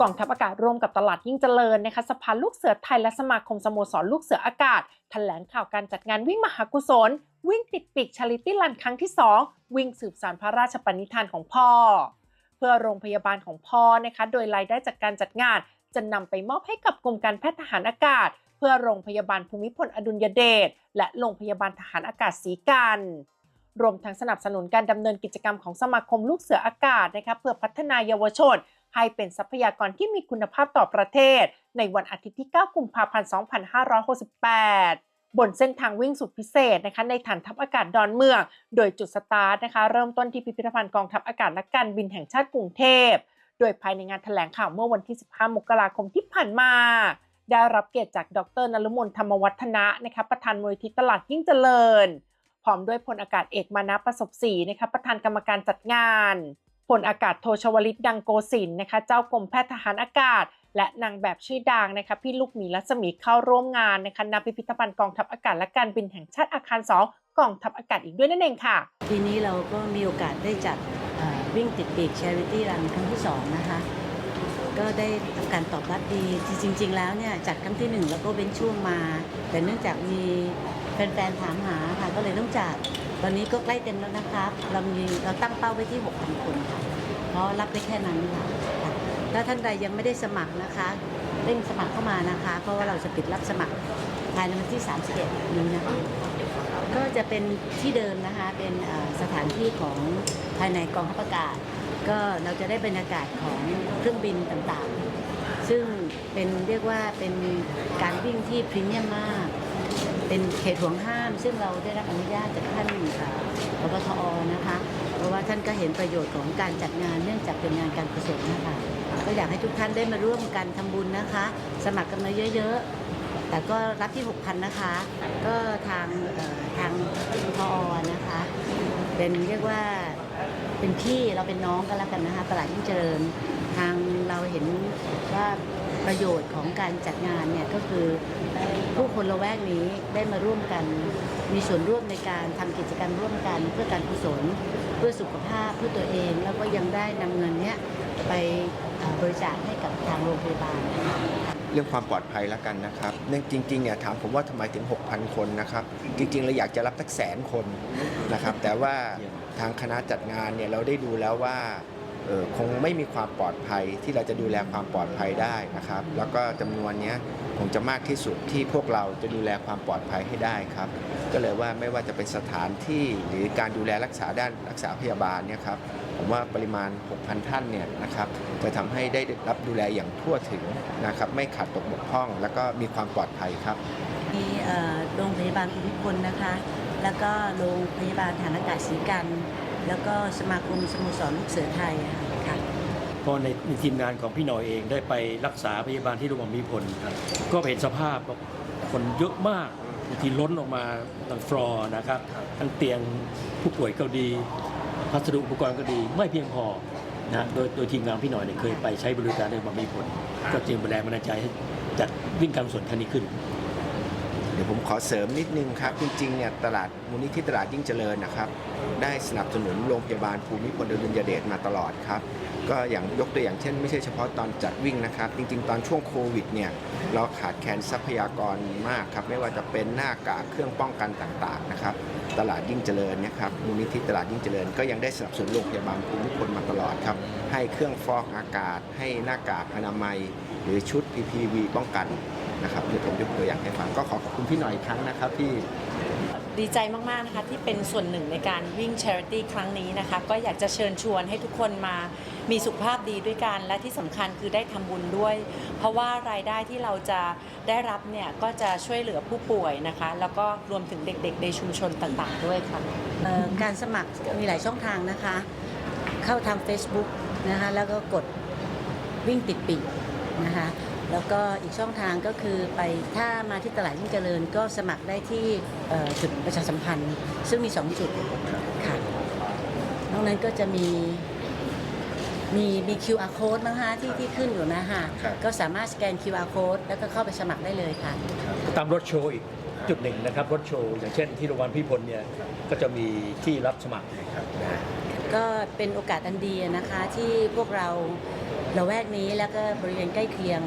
กองทัพอากาศร่วมกับตลาดยิ่งเจริญนะคะสภาลูกเสือไทยและสมาคมสโมสรลูกเสืออากาศแถลงข่าวการจัดงานวิ่งมหากุศล วิ่งติดปีกชาริตี้ลันครั้งที่ 2 วิ่งสืบสานพระราชปณิธานของพ่อ เพื่อโรงพยาบาลของพ่อนะคะโดยรายได้จากการจัดงาน จะนำไปมอบให้กับกรมการแพทย์ทหารอากาศ เพื่อโรงพยาบาลภูมิพลอดุลยเดชและโรงพยาบาลทหารอากาศศรีกันรวมทั้งสนับสนุนการดำเนินกิจกรรมของสมาคมลูกเสืออากาศนะคะเพื่อพัฒนายาวชน ให้เป็นทรัพยากรที่มีคุณภาพต่อประเทศ ในวันอาทิตย์ที่ 9 กุมภาพันธ์ 2568 บนเส้นทางวิ่งสุดพิเศษนะคะในฐานทัพอากาศดอนเมือง โดยจุดสตาร์ทนะคะเริ่มต้นที่พิพิธภัณฑ์กองทัพอากาศและการบินแห่งชาติกรุงเทพ โดยภายในงานแถลงข่าวเมื่อวันที่ 15 มกราคมที่ผ่านมาได้รับเกียรติจากดรนฤมลธรรมวัฒนะนะคะประธานมูลที่ตลาดยิ่งเจริญ พร้อมด้วยพลอากาศเอกมานะประสบศรีนะคะประธานกรรมการจัดงาน พลอากาศโทชวลิตดังโกสินนะคะ เจ้ากรมแพทย์ทหารอากาศ และนางแบบชื่อดังนะคะ พี่ลูกหมีรัศมีเข้าร่วมงานนะคะณพิพิธภัณฑ์กองทัพอากาศและการบินแห่งชาติอาคาร 2 กองทัพอากาศอีกด้วยนั่นเองค่ะปีนี้เราก็มีโอกาสได้จัดวิ่งติดปีก Charity Run ครั้งที่ 2 นะคะ ก็ได้การตอบรับดีจริง ๆ แล้วเนี่ยจัดครั้งที่ 1 แล้วก็เว้นช่วงมา แต่เนื่องจากมีแฟนๆถามหาค่ะก็เลยต้องจัด ตอนนี้ก็ใกล้เต็มแล้วนะครับ เรามีเราตั้งเป้าไว้ที่ 6,000 คนค่ะ เพราะรับได้แค่นั้นค่ะคะถ้าท่านใดยังไม่ได้สมัครนะคะเร่งสมัครเข้ามานะคะ เพราะว่าเราจะปิดรับสมัครภายในวันที่ 31 นี้นะคะก็จะเป็นที่เดิมนะคะเป็นสถานที่ของภายในกองทัพอากาศ ก็เราจะได้บรรยากาศของเครื่องบินต่างๆ ซึ่งเป็นเรียกว่าเป็นการวิ่งที่พรีเมียมมาก เป็นเขตห่วงห้าม ซึ่งเราได้รับอนุญาตจากท่านพบทอนะคะ เพราะว่าท่านก็เห็นประโยชน์ของการจัดงานเนื่องจากเป็นงานการกุศลนะคะก็อยากให้ทุกท่านได้มาร่วมกันทำบุญนะคะ สมัครกันมาเยอะๆ แต่ก็รับที่ 6,000 นะคะ ก็ทางทางพอนะคะ เป็นเรียกว่า เป็นพี่เราเป็นน้องกันแล้วกันนะคะตลาดยิ่งเจริญ ทางเราเห็นว่าประโยชน์ของการจัดงานเนี่ยก็คือผู้คนละแวกนี้ได้มาร่วมกัน มีส่วนร่วมในการทำกิจกรรมร่วมกันเพื่อการกุศล เพื่อสุขภาพเพื่อตัวเอง แล้วก็ยังได้นำเงินเนี้ยไปบริจาคให้กับทางโรงพยาบาลนะคะ เรื่องความปลอดภัยแล้วกันนะครับเนื่องจริงๆเนี่ยถามผมว่าทำไมถึง 6,000 คนนะครับ จริงๆเราอยากจะรับสักแสนคนนะครับ แต่ว่าทางคณะจัดงานเนี่ยเราได้ดูแล้วว่า คงไม่มีความปลอดภัยที่เราจะดูแลความปลอดภัยได้นะครับ แล้วก็จำนวนนี้คงจะมากที่สุดที่พวกเราจะดูแลความปลอดภัยให้ได้ครับ ก็เลยว่าไม่ว่าจะเป็นสถานที่หรือการดูแลรักษาด้านรักษาพยาบาลเนี่ยครับผมว่าปริมาณ 6,000 ท่านเนี่ยนะครับจะทำให้ได้รับดูแลอย่างทั่วถึงนะครับไม่ขาดตกบกพร่อง แล้วก็มีความปลอดภัยครับมีโรงพยาบาลภูมิพลนะคะ แล้วก็โรงพยาบาลฐานอากาศศรีกัน แล้วก็สมาคมสโมสรลูกเสือไทยอะค่ะเพราะในในทีมงานของพี่หน่อยเองได้ไปรักษาพยาบาลที่โรงพยาบาลมีพลครับก็เห็นสภาพว่าคนเยอะมากบางทีล้นออกมาทางฟลอร์นะครับทั้งเตียงผู้ป่วยก็ดีพัสดุอุปกรณ์ก็ดีไม่เพียงพอนะโดยโดยทีมงานพี่หน่อยเนี่ยเคยไปใช้บริการในโรงพยาบาลมีผลก็จึงเป็นแรงบันดาลใจให้จัดวิ่งการกุศลครั้งนี้ขึ้นเดี๋ยวผมขอเสริมนิดนึงครับ จริงๆเนี่ยตลาดมูลนิธิตลาดยิ่งเจริญนะครับ ได้สนับสนุนโรงพยาบาลภูมิพลอดุลยเดชมาตลอดครับ ก็อย่างยกตัวอย่างเช่น ไม่ใช่เฉพาะตอนจัดวิ่งนะครับ จริง ๆ ตอนช่วงโควิดเนี่ยเราขาดแคลนทรัพยากรมากครับ ไม่ว่าจะเป็นหน้ากากเครื่องป้องกันต่างๆนะครับ ตลาดยิ่งเจริญเนี่ยครับมูลนิธิตลาดยิ่งเจริญ ก็ยังได้สนับสนุนโรงพยาบาลภูมิพลมาตลอดครับ ให้เครื่องฟอกอากาศ ให้หน้ากากอนามัย หรือชุด PPV ป้องกันนะครับเดี๋ยวผมยกตัวอย่างให้ฟังก็ขอขอบคุณพี่หน่อยครั้งนะครับที่ ดีใจมาก ๆ นะคะ ที่เป็นส่วนหนึ่งในการวิ่ง Charity ครั้งนี้นะคะ ก็อยากจะเชิญชวนให้ทุกคนมามีสุขภาพดีด้วยกัน และที่สำคัญคือได้ทำบุญด้วย เพราะว่ารายได้ที่เราจะได้รับเนี่ย ก็จะช่วยเหลือผู้ป่วยนะคะ แล้วก็รวมถึงเด็ก ๆ ในชุมชนต่างๆ ด้วยค่ะการสมัครมีหลายช่องทางนะคะ เข้าทาง Facebook นะคะแล้วก็กดวิ่งติดปีกนะคะ แล้วก็อีกช่องทางก็คือไปถ้ามาที่ตลาดยิ่งเจริญก็สมัครได้ที่เอ่อจุดประชาสัมพันธ์ ซึ่งมี 2 จุดค่ะนอกนั้นก็จะมีมีมี QR code มั้งคะที่ที่ขึ้นอยู่นะคะครับก็สามารถสแกน QR code แล้วก็เข้าไปสมัครได้เลยค่ะ ตามรถโชว์อีกจุดหนึ่งนะครับ รถโชว์ อย่างเช่นที่โรงพยาบาลพี่พลเนี่ยก็จะมีที่รับสมัครนะครับก็เป็นโอกาสอันดีนะคะที่พวกเราละแวกนี้แล้วก็บริเวณใกล้เคียง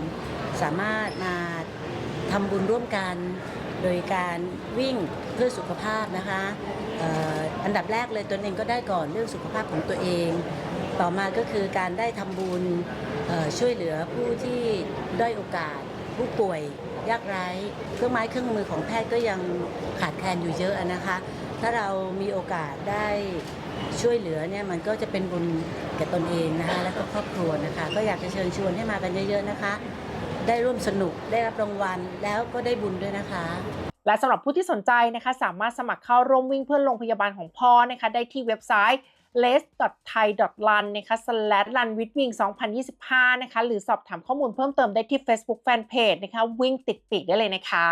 สามารถมาทำบุญร่วมกัน โดยการวิ่งเพื่อสุขภาพนะคะอ,อันดับแรกเลยตนเองก็ได้ก่อนเรื่องสุขภาพของตัวเอง ต่อมาก็คือการได้ทำบุญช่วยเหลือผู้ที่ด้อยโอกาส ผู้ป่วยยากไร้เครื่องไม้เครื่องมือของแพทย์ก็ยังขาดแคลนอยู่เยอะนะคะ ถ้าเรามีโอกาสได้ช่วยเหลือเนี่ยมันก็จะเป็นบุญแก่ตนเองนะคะและก็ครอบครัวนะคะ ก็อยากจะเชิญชวนให้มากันเยอะๆนะคะ ได้ร่วมสนุกได้รับรางวัลแล้วก็ได้บุญด้วยนะคะ และสำหรับผู้ที่สนใจนะคะ สามารถสมัครเข้าร่วมวิ่งเพื่อโรงพยาบาลของพ่อนะคะ ได้ที่เว็บไซต์ les.thai.run นะคะ slash run with wing 2025 นะคะ หรือสอบถามข้อมูลเพิ่มเติมได้ที่ Facebook Fanpage นะคะ วิ่งติดปีกได้เลยนะคะ